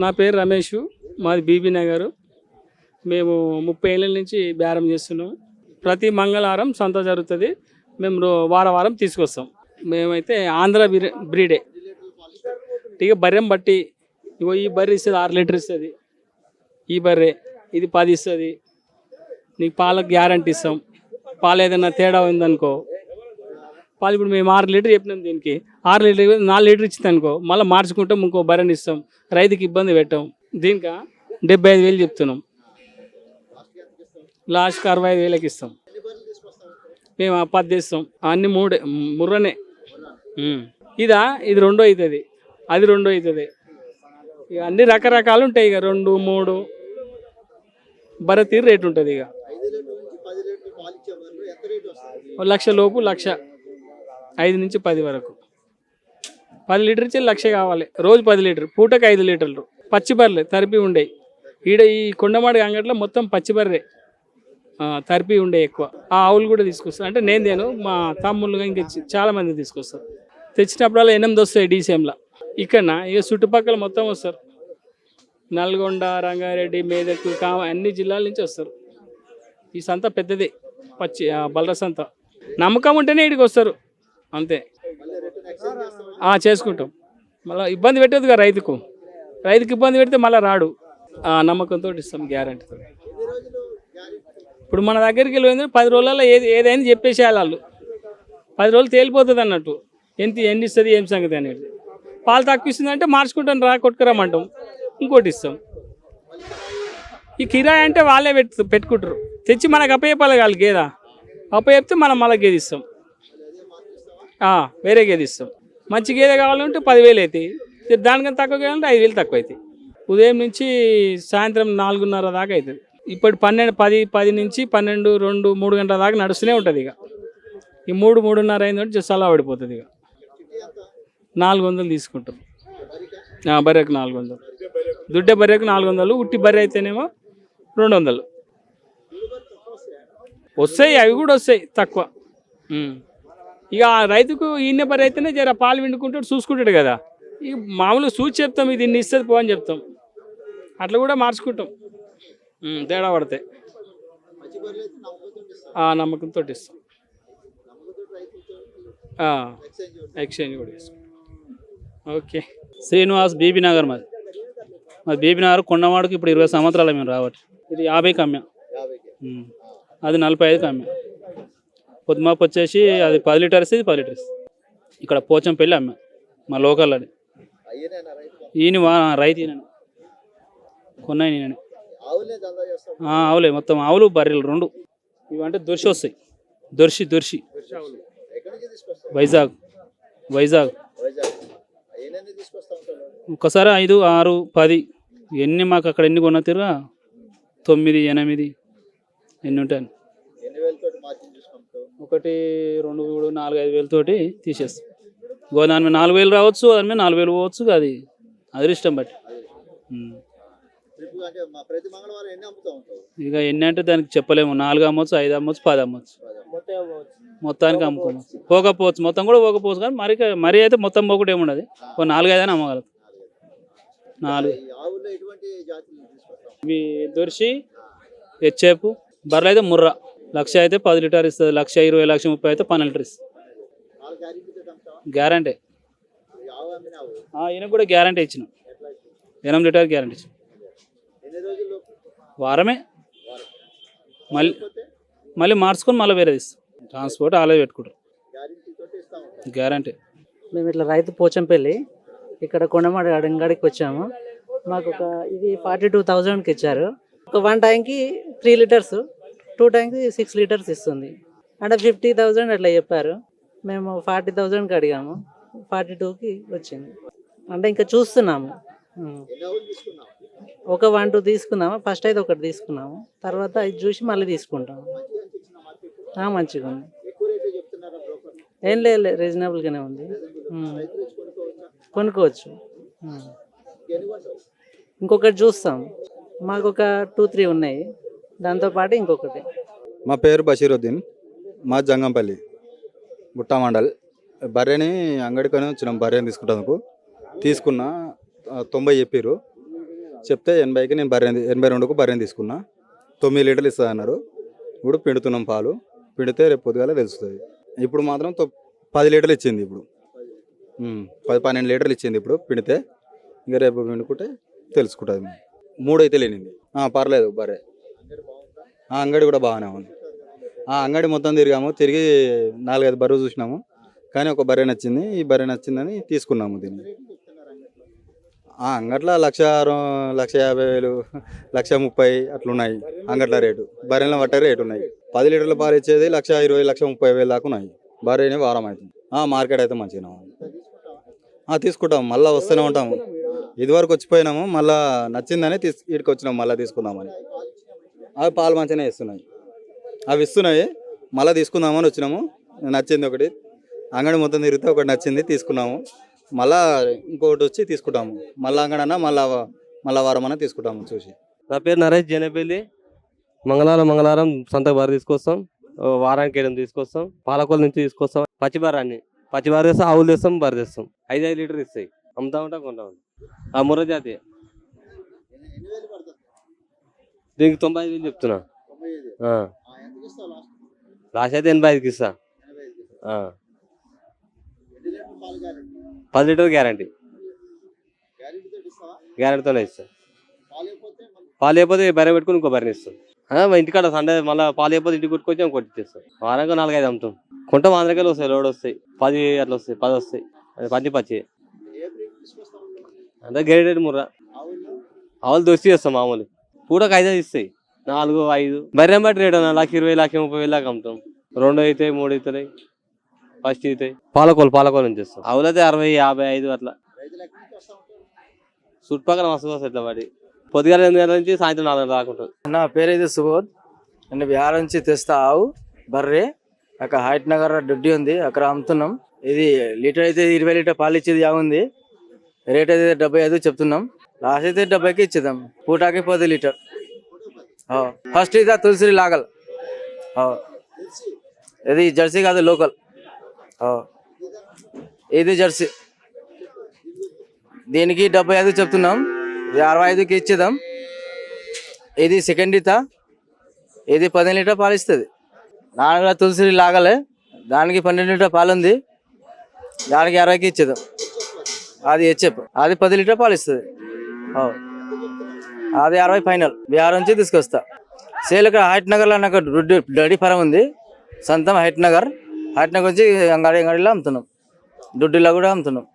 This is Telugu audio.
నా పేరు రమేష్ మాది బీబీ నగర్. మేము ముప్పై ఏళ్ళ నుంచి బేరం చేస్తున్నాం. ప్రతి మంగళవారం సంత జరుగుతుంది. మేము వారం వారం తీసుకొస్తాం. మేమైతే ఆంధ్ర బ్రీ- బ్రీడే. ఇక బర్రెం బట్టి ఇగో ఈ బర్రె ఇస్తుంది ఆరు లీటర్ ఇస్తుంది. ఈ బర్రె ఇది పది ఇస్తుంది. నీకు పాలకు గ్యారంటీ ఇస్తాం. పాలు ఏదైనా తేడా ఉందనుకో పాలు ఇప్పుడు మేము ఆరు లీటర్ చెప్పినాం దీనికి. ఆరు లీటర్ నాలుగు లీటర్ ఇచ్చింది అనుకో మళ్ళీ మార్చుకుంటాం ఇంకో బర్రెని ఇస్తాం. రైతుకి ఇబ్బంది పెట్టాం. దీనికి డెబ్బై ఐదు వేలు చెప్తున్నాం. లాస్ట్కి అరవై ఐదు వేలకి ఇస్తాం. మేము ఆ పది ఇస్తాం అన్ని మూడే ముర్రనే. ఇదా? ఇది రెండో అవుతుంది అది రెండో అవుతుంది ఇక అన్ని రకరకాలు ఉంటాయి ఇక రెండు మూడు. బర్రె తీరు రేటు ఉంటుంది ఇక లక్ష లోపు లక్ష. ఐదు నుంచి పది వరకు. పది లీటర్ ఇచ్చి లక్ష కావాలి. రోజు పది లీటర్ పూటకు ఐదు లీటర్లు. పచ్చిబర్రెలు తరిపి ఉండేవి ఈడ ఈ కొండమాడి అంగట్లో మొత్తం పచ్చి బర్రె. తరిపి ఉండే ఎక్కువ. ఆ ఆవులు కూడా తీసుకొస్తారు. అంటే నేను నేను మా తమ్ముళ్ళు ఇంకా చాలామంది తీసుకొస్తారు. తెచ్చినప్పుడల్లా ఎనిమిది వస్తాయి డీసీఎంలో ఇక్కడ ఇక చుట్టుపక్కల మొత్తం వస్తారు. నల్గొండ రంగారెడ్డి మేదక్ కామ అన్ని జిల్లాల నుంచి వస్తారు. ఈ సంత పెద్దది పచ్చి బలరసంత. సంత నమ్మకం ఉంటేనే ఇక్కడికి వస్తారు. అంతే. చేసుకుంటాం. మళ్ళీ ఇబ్బంది పెట్టదు కదా రైతుకు. రైతుకి ఇబ్బంది పెడితే మళ్ళీ రాడు. ఆ, నమ్మకంతో ఇస్తాం గ్యారంటీతో ఇప్పుడు మన దగ్గరికి వెళ్ళి పది రోజులలో ఏది ఏదైనా చెప్పేసేయాలి వాళ్ళు. పది రోజులు తేలిపోతుంది అన్నట్టు. ఎంత ఎన్ని ఇస్తుంది ఏం సంగతి అనేది. పాలు తక్కువ ఇస్తుందంటే మార్చుకుంటాం రా కొట్టుకురమ్మంటాం ఇంకోటి ఇస్తాం. ఈ కిరాయి అంటే వాళ్ళే పెట్టు పెట్టుకుంటారు. తెచ్చి మనకు అప్పయ్యపాలి కాదు గేదా అప్పచెప్తే మనం మళ్ళీ గేది ఇస్తాం వేరే గేదె ఇస్తాం. మంచి గేదె కావాలంటే పదివేలు అవుతాయి ఇక దానికన్నా తక్కువ కావాలంటే ఐదు వేలు తక్కువ అవుతాయి ఉదయం నుంచి సాయంత్రం నాలుగున్నర దాకా అవుతుంది ఇప్పుడు పన్నెండు పది పది నుంచి పన్నెండు రెండు మూడు గంటల దాకా నడుస్తూనే ఉంటుంది ఇక. ఈ మూడు మూడున్నర అయిందంటే సలా పడిపోతుంది ఇక. నాలుగు వందలు తీసుకుంటాం. బర్రెకు నాలుగు వందలు. దుడ్డే బర్రెకు నాలుగు వందలు ఉట్టి బర్రె అయితేనేమో రెండు వందలు. వస్తాయి అవి కూడా వస్తాయి తక్కువ. ఇక ఆ రైతుకు ఈయన బర్రె అయితేనే జర పాలు విండుకుంటాడు చూసుకుంటాడు కదా. ఇక మామూలుగా చూసి చెప్తాం ఇది ఇన్ని ఇస్తుంది పో అని చెప్తాం. అట్లా కూడా మార్చుకుంటాం. తేడా పడతాయి ఆ, నమ్మకంతో ఇస్తాం. ఆ, ఎక్స్చేంజ్ కూడా ఇస్తాం ఓకే. శ్రీనివాస్ బీబీ నగర్ మాది మాది బీబీ నగర్ కొండవాడికి ఇప్పుడు ఇరవై సంవత్సరాలు మేము రావట్టు ఇది యాభైకి. అమ్మాం. అది నలభై ఐదుకి అమ్మాం పొద్దుమాపు వచ్చేసి అది పది లీటర్స్ ఇది పది లీటర్స్. ఇక్కడ పోచంపల్లి అమ్మ మా లోకల్లోని ఈయన వా రైతు ఈయన కొన్నాయి నేను ఆవులే మొత్తం ఆవులు బర్రెలు రెండు. ఇవంటే దొర్షి వస్తాయి. దొర్షి దొర్షి వైజాగ్ వైజాగ్. ఒక్కసారి ఐదు ఆరు పది. ఎన్ని మాకు అక్కడ ఎన్ని కొన్నా తిరుగా తొమ్మిది ఎనిమిది. ఎన్ని ఉంటాయి ఒకటి రెండు మూడు నాలుగు ఐదు వేలతోటి తీసేస్తాం. దాని మీద నాలుగు వేలు రావచ్చు దాని మీద నాలుగు వేలు పోవచ్చు అది అదృష్టం బట్టి. ఇక ఎన్ని అంటే దానికి చెప్పలేము. నాలుగు అమ్మొచ్చు ఐదు అమ్మొచ్చు పది అమ్మొచ్చు. మొత్తానికి అమ్ముకోవచ్చు పోకపోవచ్చు. మొత్తం కూడా పోకపోవచ్చు కానీ మరి మరీ అయితే మొత్తం పోకుండా ఏముండదు. ఒక నాలుగు ఐదు అని అమ్మగలం. నాలుగు. ఈ ఇవి దొరిసి హెచ్చేపు బర్రెలు అయితే ముర్రా. లక్ష అయితే పది లీటర్ ఇస్తుంది లక్ష ఇరవై లక్ష ముప్పై అయితే పన్నెండు లీటర్ ఇస్తుంది. గ్యారంటీ ఈయన కూడా గ్యారంటీ ఇచ్చిన. ఎనిమిది లీటర్ గ్యారంటీ ఇచ్చిన. వారమే. మళ్ళీ మళ్ళీ మార్చుకొని మళ్ళీ వేరే ఇస్తాం ట్రాన్స్పోర్ట్ అలాగే పెట్టుకుంటారు. గ్యారెంటీ గ్యారంటీ మేము ఇట్లా రైతు పోచంపల్లి ఇక్కడ కొండమాడ అడంగాడికి వచ్చాము. మాకు ఒక ఇది ఫార్టీ టూ థౌజండ్కి ఇచ్చారు. ఒక వన్ టైంకి three litres two tank six litres ఇస్తుంది. అంటే ఫిఫ్టీ థౌజండ్ అట్లా చెప్పారు. మేము ఫార్టీ థౌజండ్కి అడిగాము. ఫార్టీ టూకి వచ్చింది. అంటే ఇంకా చూస్తున్నాము. ఒక వన్ టూ తీసుకున్నాము. ఫస్ట్ అయితే ఒకటి తీసుకున్నాము. తర్వాత ఇది చూసి మళ్ళీ తీసుకుంటాము. మంచిగా ఉంది. ఏం లేదు రీజనబుల్గానే ఉంది. కొనుక్కోవచ్చు. ఇంకొకటి చూస్తాం. మాకు ఒక టూ త్రీ ఉన్నాయి. దాంతోపాటు ఇంకొకటి. మా పేరు బషీరుద్దీన్ మా జంగంపల్లి గుట్టా మండల్. బర్రెని అంగడికొని వచ్చినాం బర్రెని తీసుకుంటాను తీసుకున్న తొంభై చెప్పారు చెప్తే ఎనభైకి నేను బర్రెని ఎనభై రెండుకు బర్రెని తీసుకున్నా. తొమ్మిది లీటర్లు ఇస్తుంది అన్నారు. ఇప్పుడు పిండుతున్నాం పాలు. పిండితే రేపు పొద్దుగాల తెలుస్తుంది. ఇప్పుడు మాత్రం తొ- పది లీటర్లు ఇచ్చింది ఇప్పుడు. పది పన్నెండు లీటర్లు ఇచ్చింది ఇప్పుడు పిండితే. ఇంకా రేపు పిండుకుంటే తెలుసుకుంటుంది. మూడైతే లేనింది. పర్లేదు బర్రె. ఆ, అంగడి కూడా బాగానే ఉంది. ఆ అంగడి మొత్తం తిరిగాము. తిరిగి నాలుగైదు బర్రెలు చూసినాము. కానీ ఒక బర్రె నచ్చింది. ఈ బర్రె నచ్చిందని తీసుకున్నాము దీన్ని. ఆ, అంగట్లో లక్ష లక్ష యాభై వేలు లక్ష ముప్పై అట్లున్నాయి అంగట్ల రేటు. బర్రెల పట్టే రేటు ఉన్నాయి. పది లీటర్ల పాలు ఇచ్చేది లక్ష ఇరవై లక్ష ముప్పై వేలు దాకా ఉన్నాయి. బర్రెని వారం అవుతుంది. ఆ, మార్కెట్ అయితే మంచిగా ఉంది. ఆ, తీసుకుంటాం. మళ్ళీ వస్తూనే ఉంటాము. ఇదివరకు వచ్చిపోయినాము. మళ్ళీ నచ్చిందని తీసు ఇక్కడికి వచ్చినాము మళ్ళీ తీసుకుందామని. అవి పాలు మంచిగానే ఇస్తున్నాయి అవి ఇస్తున్నాయి. మళ్ళీ తీసుకుందామని వచ్చినాము. నచ్చింది ఒకటి. అంగడి మొత్తం తిరిగితే ఒకటి నచ్చింది తీసుకున్నాము. మళ్ళా ఇంకొకటి వచ్చి తీసుకుంటాము. మళ్ళీ అంగడన్నా మళ్ళా మళ్ళా వారం అన్నా తీసుకుంటాము చూసి. నా పేరు నరేష్ జనపల్లి. మంగళవారం మంగళవారం సంత బార తీసుకొస్తాం. వారానికి ఏడు తీసుకొస్తాం. పాలకొల నుంచి తీసుకొస్తాం. పచ్చిబారాన్ని. పచ్చిబార చేస్తాం ఆవులు తెస్తాం బార తెస్తాం ఐదు ఐదు లీటర్ ఇస్తాయి. అమ్ముతా ఉంటాం కొంటాం ఆ ముర్ర జాతి ఎన్ని ఎన్ని వేలు పడుతుంది దీనికి తొంభై ఐదు వేలు చెప్తున్నా. లాస్ట్ అయితే ఎనభై ఐదుకి ఇస్తా. గ్యారెంటీ పది లీటర్ గ్యారంటీ. గ్యారంటీతోనే ఇస్తా. పాలు లేకపోతే మళ్ళీ బర్రె పెట్టుకుని ఇంకో బర్రెని ఇస్తాం. మా ఇంటికాడ సండే మళ్ళీ పాలు లేకపోతే ఇంటికి కొట్టుకొచ్చి ఇంకోటి ఇచ్చేస్తాం వారానికి నాలుగైదు అమ్ముతాం. కొంటాం ఆంధ్రకాయలు వస్తాయి లోడ్ వస్తాయి. పది అట్లా వస్తాయి పది వస్తాయి. అది పచ్చి పచ్చి. ఏ అంతా ముర్రా. ఆవులు ఆవులు దోసి చేస్తాం మామూలు. పూటకు ఐదు ఇస్తాయి. నాలుగు ఐదు. బర్రెం బట్టి రేటు లక్ష ఇరవై లక్ష ముప్పై వేలు దాకా అమ్ముతాం. రెండు అవుతాయి మూడు అవుతాయి ఫస్ట్ అవుతాయి. పాలకోలు పాలకోలు నుంచి వస్తాం ఆవులు అయితే అరవై యాభై ఐదు అట్లా. చుట్టుపక్కల మస్తు వస్తాయి ఇట్లా పడి. పొద్దుగాల ఎనిమిది గంటల నుంచి సాయంత్రం నాలుగు గంటల దాకా ఉంటుంది నా పేరైతే సుబోధ్. నేను బిహార్ నుంచి తెస్తా ఆవు బర్రె. అక్కడ హైట్ నగర్ దొడ్డి ఉంది అక్కడ అమ్ముతున్నాం. ఇది లీటర్ అయితే ఇరవై లీటర్ పాలు ఇచ్చేది ఉంది రేట్ అయితే డెబ్బై ఐదు చెప్తున్నాం. లాస్ట్ అయితే డెబ్బైకి ఇచ్చేద్దాం పూటాకి పది లీటర్. ఫస్ట్ ఇది తులసి లాగల్. ఇది జెర్సీ కాదు లోకల్. ఇది జెర్సీ. దీనికి డెబ్బై ఐదు చెప్తున్నాం. ఇది అరవై ఐదుకి ఇచ్చేద్దాం ఇది సెకండ్ ఇత. ఇది పదిహేను లీటర్ పాలు ఇస్తుంది. దానికి తులసి లాగలే. దానికి పన్నెండు లీటర్ పాలు ఉంది. దానికి అరవైకి ఇచ్చేద్దాం అది హెచ్ఎఫ్. అది పది లీటర్ పాలు ఇస్తుంది. అది అరవై ఫైనల్. బీహార్ నుంచి తీసుకొస్తా. సేల్ ఇక్కడ హైట్ నగర్లో నాకు డడీ ఫారం ఉంది. సొంతం హైట్ నగర్. హైట్ నగర్ నుంచి అంగడి అంగడిలో అమ్ముతున్నాం. దుడ్డిలో కూడా అమ్ముతున్నాం.